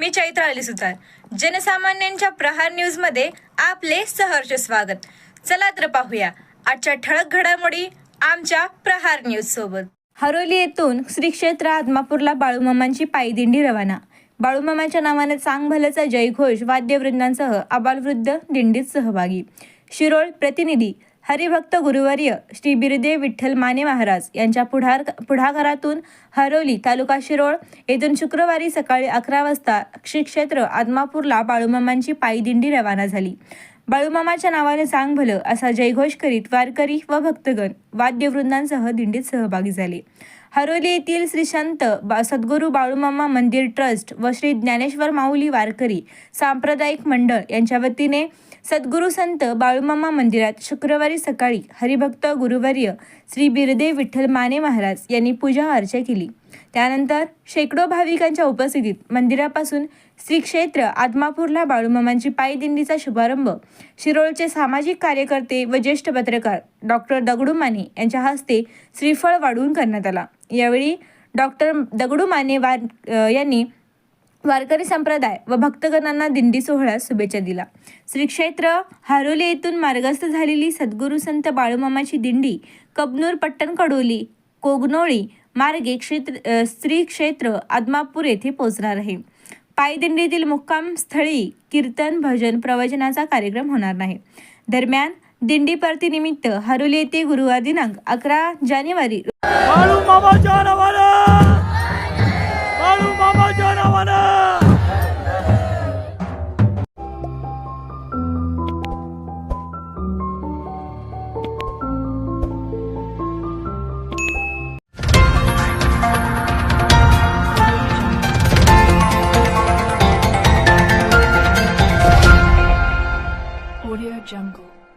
मी चैत्र अली सुतार. जनसामान्यांच्या प्रहार न्यूजमध्ये आपले सहर्ष स्वागत. चला तर पाहूया. आजच्या ठळक घडामोडी आमच्या प्रहार न्यूज सोबत. हरोली येथून श्री क्षेत्र आदमापूरला बाळूमामांची पायदिंडी रवाना. बाळूमामाच्या नावाने चांगभलचा जयघोष वाद्यवृंदांसह आबालवृद्ध दिंडीत सहभागी. शिरोळ प्रतिनिधी हरिभक्त गुरुवर्य श्री बिरदेव विठ्ठल माने महाराज यांच्या पुढार पुढाकारातून हरोली तालुका शिरोळ येथून शुक्रवारी सकाळी अकरा वाजता श्री क्षेत्र आदमापूरला बाळूमामांची पायदिंडी रवाना झाली. बाळूमामाच्या नावाने चांग भलं असा जयघोष करीत वारकरी व भक्तगण वाद्यवृंदांसह दिंडीत सहभागी झाले. हरोली येथील श्री संत बा- सद्गुरू बाळूमामा मंदिर ट्रस्ट व श्री ज्ञानेश्वर माऊली वारकरी सांप्रदायिक मंडळ यांच्या वतीने सद्गुरू संत बाळूमामा मंदिरात शुक्रवारी सकाळी हरिभक्त गुरुवर्य श्री बिरदेव विठ्ठल माने महाराज यांनी पूजा अर्चा केली. त्यानंतर शेकडो भाविकांच्या उपस्थितीत मंदिरापासून श्री क्षेत्र आदमापूरला बाळूमामांची पायदिंडीचा शुभारंभ शिरोळचे सामाजिक कार्यकर्ते व ज्येष्ठ पत्रकार डॉक्टर दगडू माने यांच्या हस्ते श्रीफळ वाढवून करण्यात आला. यावेळी डॉक्टर दगडू माने वार यांनी वारकरी संप्रदाय व भक्तगणांना दिंडी सोहळ्यास शुभेच्छा दिला. श्री क्षेत्र हारोली येथून मार्गस्थ झालेली सद्गुरू संत बाळूमामाची दिंडी कबनूर पट्टण कडोली कोगनोळी मार्गे क्षेत्र स्त्रीक्षेत्र क्षेत्र आदमापूर येथे पोहोचणार आहे. पायदिंडीतील मुक्काम स्थळी कीर्तन भजन प्रवचनाचा कार्यक्रम होणार नाही. दरम्यान दिंडी परतीनिमित्त हरोली येथे गुरुवार दिनांक अकरा जानेवारी Audio Jungle.